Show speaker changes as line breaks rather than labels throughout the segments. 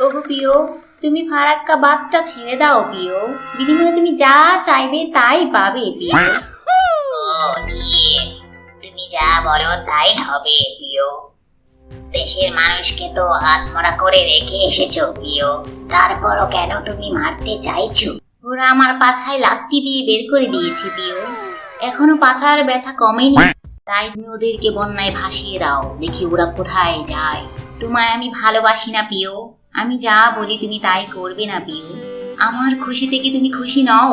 ওগো প্রিয় তুমি ফারাক্কা বাদটা ছেড়ে দাও প্রিয়। বিনিময়ে তুমি যা চাইবে তাই পাবে প্রিয়।
তুমি যা বলো তাই হবে প্রিয়। দেশের মানুষকে তো আত্মরা করে রেখে এসেছ প্রিয়। তারপরও কেন তুমি মারতে চাইছো?
ওরা আমার পাছায় লাত্তি দিয়ে বের করে দিয়েছে প্রিয়। এখনও পাছার ব্যথা কমেনি। তাই তুমি ওদেরকে বন্যায় ভাসিয়ে দাও। দেখি ওরা কোথায় যায়। তোমায় আমি ভালোবাসি না প্রিয়। আমি যা বলি তুমি তাই করবে না প্রিয় আমার খুশি থেকে তুমি খুশি নও।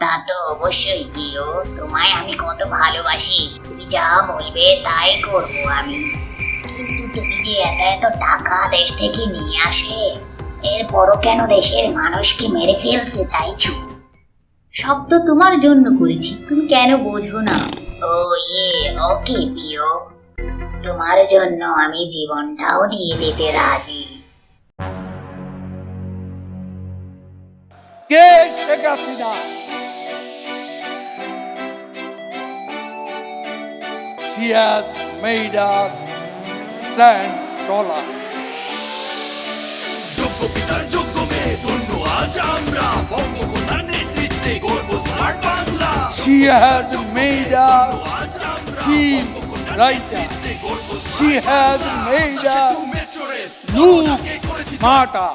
তা তো অবশ্যই প্রিয় তোমায় আমি কত ভালোবাসি। তুমি যা বলবে তাই করব আমি। কিন্তু তুমি যে এত এত টাকা দেশ থেকে নিয়ে আসলে, এরপরও কেন দেশের মানুষকে মেরে ফেলতে চাইছো?
সব তো তোমার জন্য করেছি, তুমি কেন বোঝো না?
ও ইয়ে ওকে প্রিয় তোমার জন্য আমি জীবনটাও দিয়ে দিতে রাজি।
কে Sheikh Hasina She has made us stand taller.
যোগ্য পিতার যোগ্য মেয়ে ধন্য আজ আমরা। বঙ্গকন্যার নেতৃত্বে গর্ব smart Bangla.
She has made us feel brighter. She has made us
metro
smarter.